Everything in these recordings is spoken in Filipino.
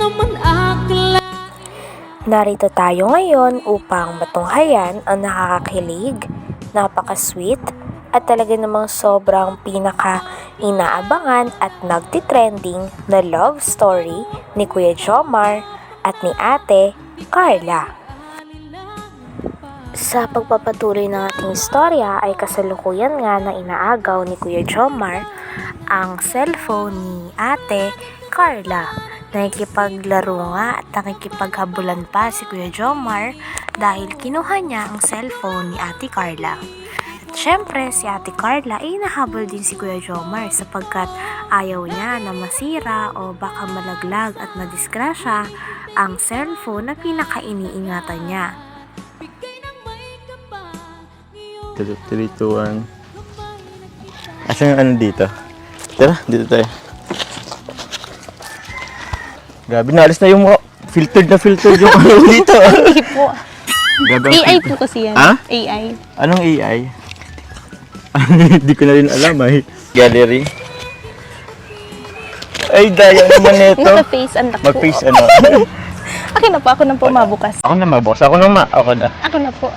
naman akla Narito tayo ngayon upang matunghayan ang nakakakilig, napaka-sweet, at talaga namang sobrang pinaka-inaabangan at nagtitrending na love story ni Kuya Jomar at ni Ate Carla. Sa pagpapatuloy ng ating istorya ay kasalukuyan nga na inaagaw ni Kuya Jomar ang cellphone ni Ate Carla. Nakikipaglaro nga at nakikipaghabulan pa si Kuya Jomar dahil kinuha niya ang cellphone ni Ate Carla. At syempre si Ate Carla ay nahabol din si Kuya Jomar sapagkat ayaw niya na masira o baka malaglag at madisgrasya ang cellphone na pinaka-iniingatan niya. Three, three, two, one. Asan yung ano dito? Tara, dito tayo. Grabe, naalis na yung mukha. Filtered na filtered yung ano dito. Hindi po. Grabe ang AI filter. po kasi yan. Ha? AI. Anong AI? Hindi ko na rin alam ay. Gallery. Ay, daya naman nito. Naka-face unlock po. Mag-face ano. Akin na po. Ako na po mabukas. Ako na maboss. Ako na ma. Ako na. Ako na po.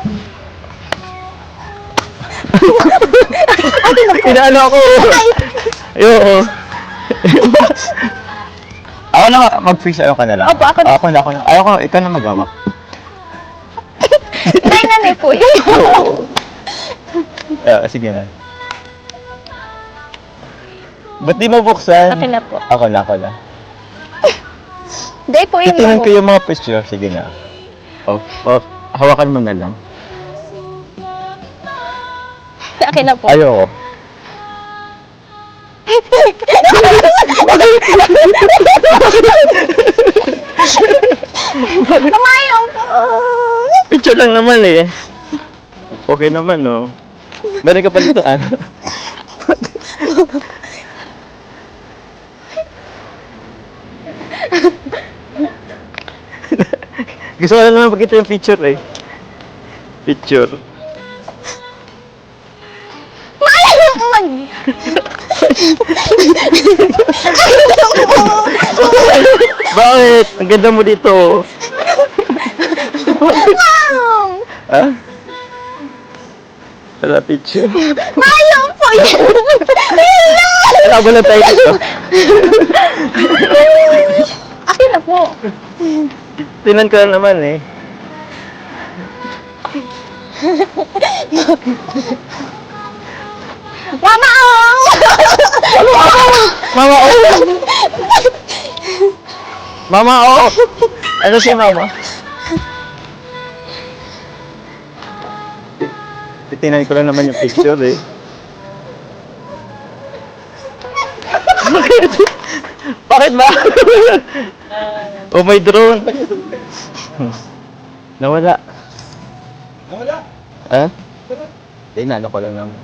Inaano ako. Ayoko. Ako na mag-freeze ano ka na lang. Opo, ako na. Ako na, ako na. Ayoko, ikaw na magawa. Nay, nanay po. Yun. Uh, sige na. Ba't di mo buksan? Akin na po. Ako na, ako na. Hindi po yun. Titingnan ko yung mga picture. Sige na. Oh, oh, hawakan mo na lang. Akin na po. Ayoko. Tumayo po. Picture lang naman eh. Okay naman, no? Meron ka pa dito, ano? Gusto ko na naman pakita yung picture eh. Picture. Ay. Bakit? Ang ganda mo dito. ha? Wala picture. Ayaw po yun. Wala ba na tayo dito? Akin na po. Tinan ko na naman eh. Mama! oh! Mama, oh! Mama, oh! Ano si mama? Titinan ko lang naman yung picture eh. Bakit? Bakit ba? oh, may drone. Nawala. Nawala? Ha? Hindi, nano ko lang naman.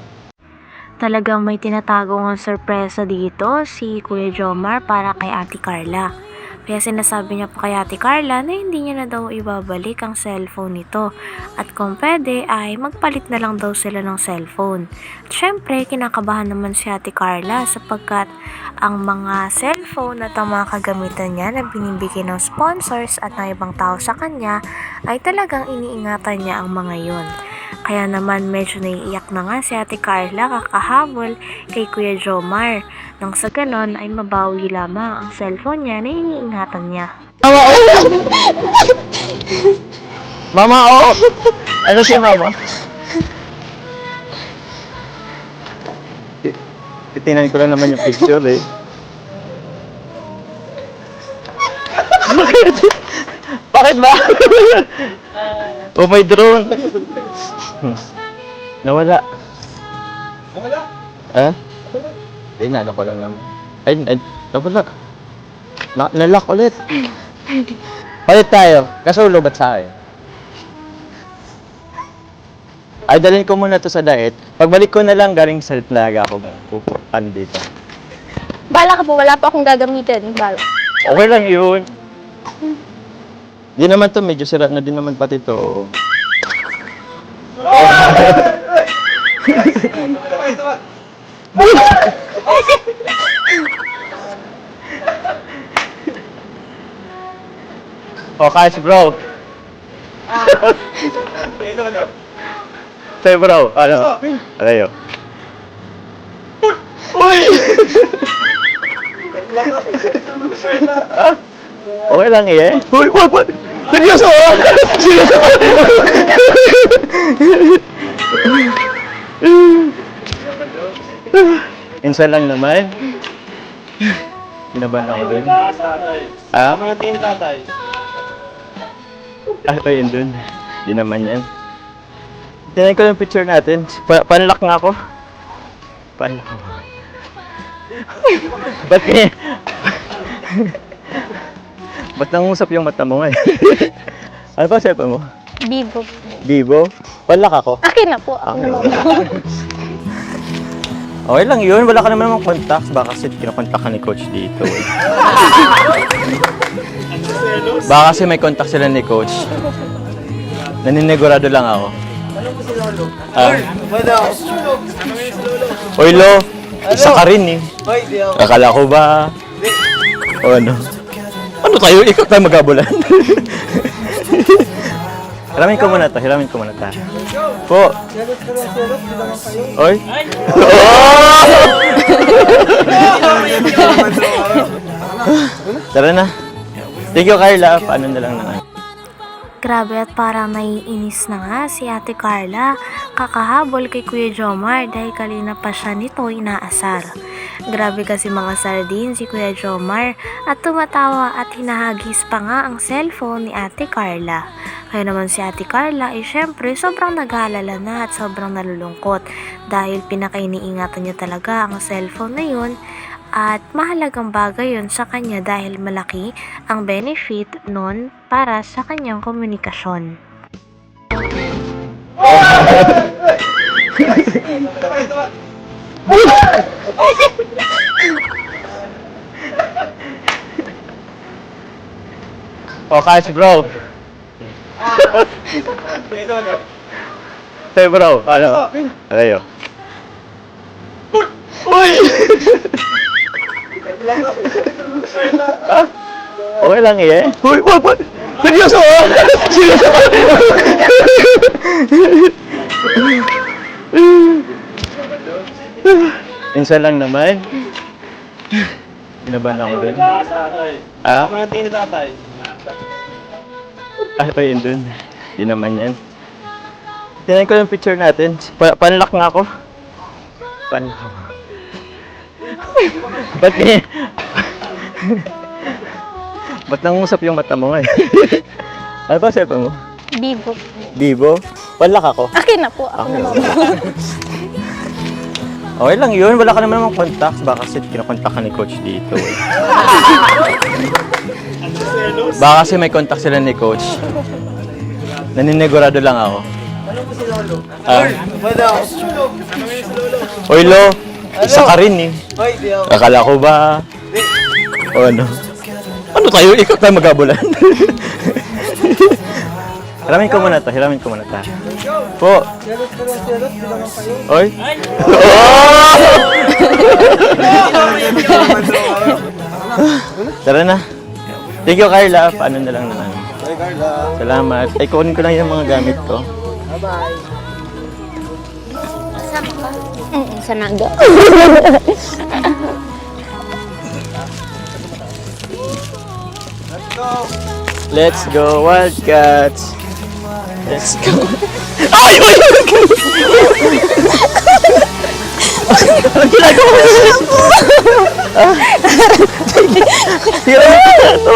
Talagang may tinatagong sorpresa dito si Kuya Jomar para kay Ate Carla. Kaya sinasabi niya pa kay Ate Carla na hindi niya na daw ibabalik ang cellphone nito. At kung pwede ay magpalit na lang daw sila ng cellphone. At syempre, kinakabahan naman si Ate Carla sapagkat ang mga cellphone at ang mga kagamitan niya na binibigay ng sponsors at ng ibang tao sa kanya ay talagang iniingatan niya ang mga yon. Kaya naman medyo naiiyak na nga si Ate Carla kakahabol kay Kuya Jomar. Nang sa ganon ay mabawi lamang ang cellphone niya na iniingatan niya. Mama, oh! Mama, oh! Ano si mama? Ti- Titinan ko lang naman yung picture eh. Bakit? Bakit ba? oh, may drone. Nawala. Nawala? Ha? Hindi, nalo ko lang naman. Ay, ay, nawala. Na nalock ulit. Palit tayo. Kasulo ba't sa akin? Ay, dalhin ko muna to sa diet. Pagbalik ko na lang, galing sa talaga ako. Pupupan dito. Bala ka po. Wala pa akong gagamitin. Bala. Okay lang yun. Di naman to, medyo sira na din naman pati to. O, kaya si bro. Sa'yo bro, ano? Ano yun? Uy! Okay lang eh. Uy, wag, wag! Seryoso! Seryoso! Insan lang naman. Binaban ako dun. Ah? Ano tingin tatay? Ah, ito yun dun. Di naman yan. Tingnan ko yung picture natin. Pa panlock nga ako. Panlock ako. Ba't kaya? Ba't nangusap yung mata mo nga eh? ano pa sabi mo? Bibo. Bibo? Panlock ako. Akin na po. Ako Okay. na Okay lang yun. Wala ka naman namang contacts. Baka kasi kinakontak ka ni coach dito. Baka kasi may contact sila ni coach. Naninegurado lang ako. Ah. Oy, Lo. Isa ka rin eh. Akala ko ba? O ano? Ano tayo? Ikaw tayo magabulan. Hiramin ko muna to. Hiramin ko muna to. Po. Oy. Tara na. Thank you, Carla. Paano na lang naman? Grabe at parang naiinis na nga si Ate Carla. Kakahabol kay Kuya Jomar dahil kanina pa siya nito inaasar. Grabe kasi mga sardin si Kuya Jomar at tumatawa at hinahagis pa nga ang cellphone ni Ate Carla. Kaya naman si Ate Carla ay syempre sobrang nag-aalala na at sobrang nalulungkot dahil pinakainiingatan niya talaga ang cellphone na yun at mahalagang bagay yun sa kanya dahil malaki ang benefit nun para sa kanyang komunikasyon. O, kaya si bro. Sa'yo bro, ano? Ano yun? Uy! Ah, okay lang eh. Uy, wag, wag! Seryoso! ah! Seryoso! Insan lang naman. Binaban ako dun. Ah? Ano tingin tatay? Ah, ito yun dun. Di naman yan. Tingnan ko yung picture natin. Pa panlock nga ako. Panlock. Ba't kaya? Ba't nangusap yung mata mo nga eh? ano ba sabi mo? Bibo. Bibo? Panlock ako. Akin na po. Ako Okay. na Okay lang yun. Wala ka naman namang contacts. Baka kasi kinakontak ka ni coach dito eh. Baka kasi may contact sila ni coach. Naninegurado lang ako. Ah. Oy, Lo. Isa ka rin eh. Akala ko ba? O ano? Ano tayo? Ikaw tayo magabulan. Hiramin ko muna to. Hiramin ko muna to. Po. Oy. Tara na. Thank you, Carla. Paano na lang naman? Bye, Carla. Salamat. Ay, kunin ko lang yung mga gamit ko. Mm, sa naga. Let's go, Wildcats! Let's go. Ay! Ay! Ang ginagawa mo? Ah. Sira na to.